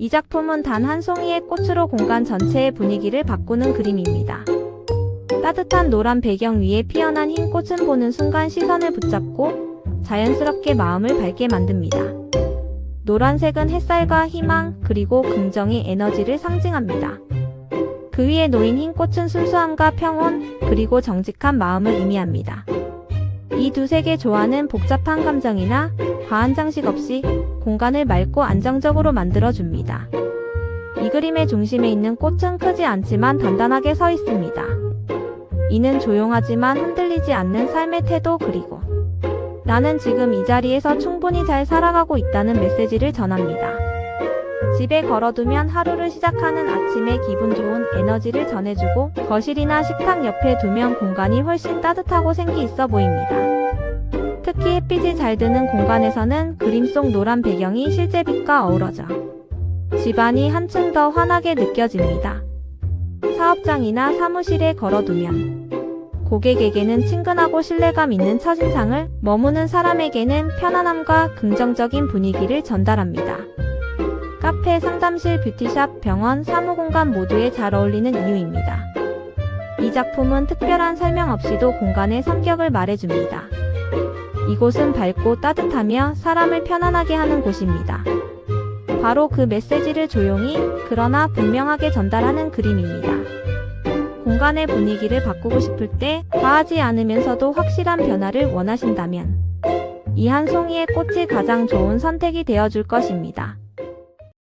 이 작품은 단 한 송이의 꽃으로 공간 전체의 분위기를 바꾸는 그림입니다. 따뜻한 노란 배경 위에 피어난 흰 꽃은 보는 순간 시선을 붙잡고 자연스럽게 마음을 밝게 만듭니다. 노란색은 햇살과 희망 그리고 긍정의 에너지를 상징합니다. 그 위에 놓인 흰 꽃은 순수함과 평온 그리고 정직한 마음을 의미합니다. 이 두 색의 조화는 복잡한 감정이나 과한 장식 없이 공간을 맑고 안정적으로 만들어줍니다. 이 그림의 중심에 있는 꽃은 크지 않지만 단단하게 서 있습니다. 이는 조용하지만 흔들리지 않는 삶의 태도 그리고 나는 지금 이 자리에서 충분히 잘 살아가고 있다는 메시지를 전합니다. 집에 걸어두면 하루를 시작하는 아침에 기분 좋은 에너지를 전해주고 거실이나 식탁 옆에 두면 공간이 훨씬 따뜻하고 생기 있어 보입니다. 특히 햇빛이 잘 드는 공간에서는 그림 속 노란 배경이 실제 빛과 어우러져 집안이 한층 더 환하게 느껴집니다. 사업장이나 사무실에 걸어두면 고객에게는 친근하고 신뢰감 있는 첫인상을 머무는 사람에게는 편안함과 긍정적인 분위기를 전달합니다. 카페, 상담실, 뷰티샵, 병원, 사무공간 모두에 잘 어울리는 이유입니다. 이 작품은 특별한 설명 없이도 공간의 성격을 말해줍니다. 이곳은 밝고 따뜻하며 사람을 편안하게 하는 곳입니다. 바로 그 메시지를 조용히 그러나 분명하게 전달하는 그림입니다. 공간의 분위기를 바꾸고 싶을 때 과하지 않으면서도 확실한 변화를 원하신다면 이 한 송이의 꽃이 가장 좋은 선택이 되어줄 것입니다.